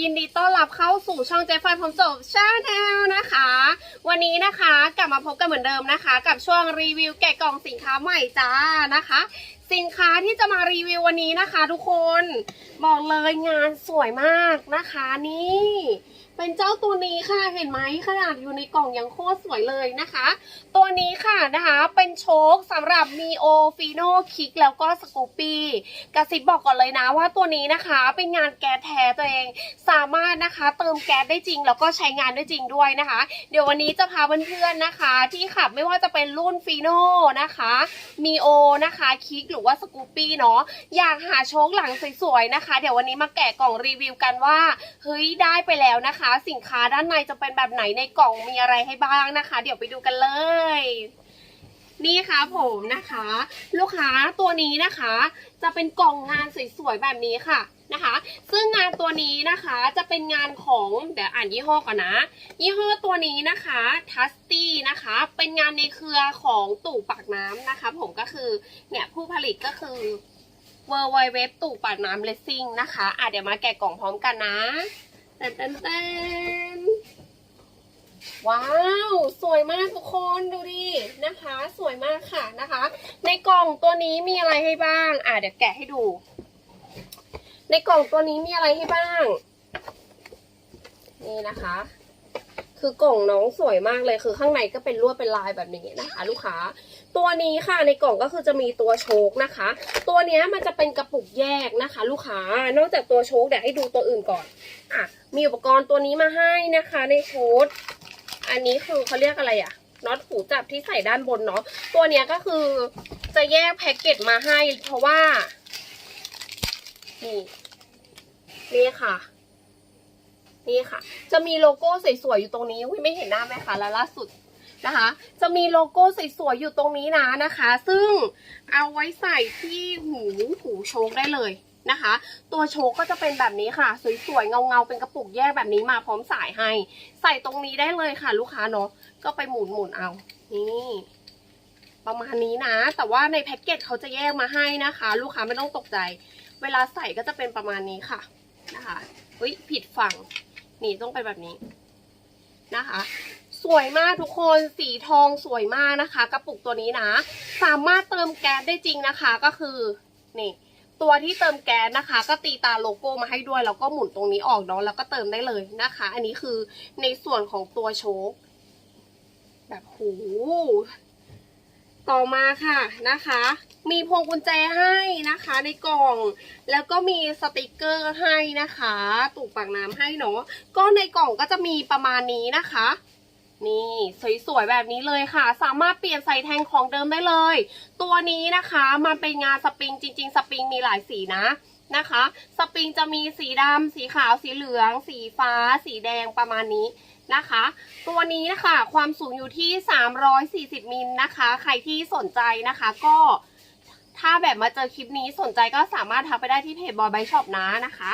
ยินดีต้อนรับเข้าสู่ช่องเจฟฟผมจบชาแนลนะคะ วันนี้นะคะกลับมาพบกันเหมือนเดิมนะคะ กับช่วงรีวิวแกะกล่องสินค้าใหม่จ้านะคะ สินค้าที่จะมารีวิววันนี้นะคะ ทุกคนบอกเลยงานสวยมากนะคะนี่ เป็นเจ้าตัวนี้ค่ะเห็นไหมขนาดอยู่ในกล่องยังโคตรสวยเลยนะคะ ตัวนี้ค่ะนะคะเป็นโชคสำหรับ Mio Fino Kick แล้วก็สกูปี้กระซิบบอกก่อนเลยนะว่าตัวนี้นะคะ เป็นงานแก๊สแท้ตัวเอง สามารถนะคะเติมแก๊สได้จริง แล้วก็ใช้งานได้จริงด้วยนะคะ เดี๋ยววันนี้จะพาเพื่อนๆนะคะ ที่ขับไม่ว่าจะเป็นรุ่น Fino นะคะ Mio นะคะคิกหรือว่าสกูปี้เนาะอยากหาโชคหลังสวยๆนะคะ เดี๋ยววันนี้มาแกะกล่องรีวิวกันว่าเฮ้ยได้ไปแล้วนะคะสินค้าด้านในจะเป็นแบบไหนในกล่องมีอะไรให้บ้างนะคะ เดี๋ยวไปดูกันเลย นี่ค่ะผมนะคะ ลูกค้าตัวนี้นะคะ จะเป็นกล่องงานสวยๆแบบนี้ค่ะนะคะ ซึ่งงานตัวนี้นะคะจะเป็นงานของเดี๋ยวอ่านยี่ห้อก่อนนะ ยี่ห้อตัวนี้นะคะทัสตี้นะคะ เป็นงานในเครือของตู่ปากน้ำนะคะ ผมก็คือเนี่ยผู้ผลิตก็คือ w w w ตู่ปากน้ำเลสซิ่งนะคะอะเดี๋ยวมาแกะกล่องพร้อมกันนะ แต่นเต้นเต้นว้าว สวยมากทุกคนดูดินะคะ สวยมากค่ะนะคะ ในกล่องตัวนี้มีอะไรให้บ้าง อะเดี๋ยวแกะให้ดู ในกล่องตัวนี้มีอะไรให้บ้าง นี่นะคะ คือกล่องน้องสวยมากเลยคือข้างในก็เป็นลวดเป็นลายแบบนี้นะคะ ลูกค้า ตัวนี้ค่ะในกล่องก็คือจะมีตัวโชคนะคะ ตัวนี้มันจะเป็นกระปุกแยกนะคะ ลูกค้านอกจากตัวโชคเดี๋ยวให้ดูตัวอื่นก่อนอะมีอุปกรณ์ตัวนี้มาให้นะคะ ในชุดอันนี้คือเขาเรียกอะไรอะน็อตหูจับที่ใส่ด้านบนเนาะตัวเนี้ยก็คือจะแยกแพ็กเกจมาให้เพราะว่านี่นี่ค่ะ นี่ค่ะ จะมีโลโก้สวยๆอยู่ตรงนี้อุ๊ยไม่เห็นหน้าไหมคะแล้วล่าสุดนะคะ จะมีโลโก้สวยๆอยู่ตรงนี้นะนะคะ ซึ่งเอาไว้ใส่ที่หูหูโชคได้เลยนะคะ ตัวโชคก็จะเป็นแบบนี้ค่ะ สวยๆเงาๆเป็นกระปุกแยกแบบนี้มาพร้อมสายให้ ใส่ตรงนี้ได้เลยค่ะ ลูกค้าเนาะก็ไปหมุนหมุนๆเอานี่ประมาณนี้นะ แต่ว่าในแพ็กเกจเขาจะแยกมาให้นะคะ ลูกค้าไม่ต้องตกใจ เวลาใส่ก็จะเป็นประมาณนี้ค่ะนะคะอุ้ยผิดฝั่ง นี่ต้องไปแบบนี้นะคะ สวยมากทุกคนสีทองสวยมากนะคะ กระปุกตัวนี้นะ สามารถเติมแก๊สได้จริงนะคะก็คือนี่ตัวที่เติมแก๊สนะคะ ก็ตีตาโลโก้มาให้ด้วย แล้วก็หมุนตรงนี้ออกเนาะแล้วก็เติมได้เลยนะคะ อันนี้คือในส่วนของตัวโชคแบบโห ต่อมาค่ะนะคะ มีพวงกุญแจให้นะคะในกล่อง แล้วก็มีสติกเกอร์ให้นะคะ ตุกปากน้ำให้เนาะก็ในกล่องก็จะมีประมาณนี้นะคะ นี่สวยๆแบบนี้เลยค่ะ สามารถเปลี่ยนใส่แทนของเดิมได้เลย ตัวนี้นะคะมันเป็นงานสปริงจริง ๆ สปริงมีหลายสีนะ นะคะ สปริงจะมีสีดำสีขาว สีเหลือง สีฟ้า สีแดงประมาณนี้นะคะ ตัวนี้นะคะความสูงอยู่ที่ 340 มิลนะคะ ใครที่สนใจนะคะก็ถ้าแบบมาเจอคลิปนี้สนใจก็สามารถทักไปได้ที่เพจบอยไบช็อปนะนะคะ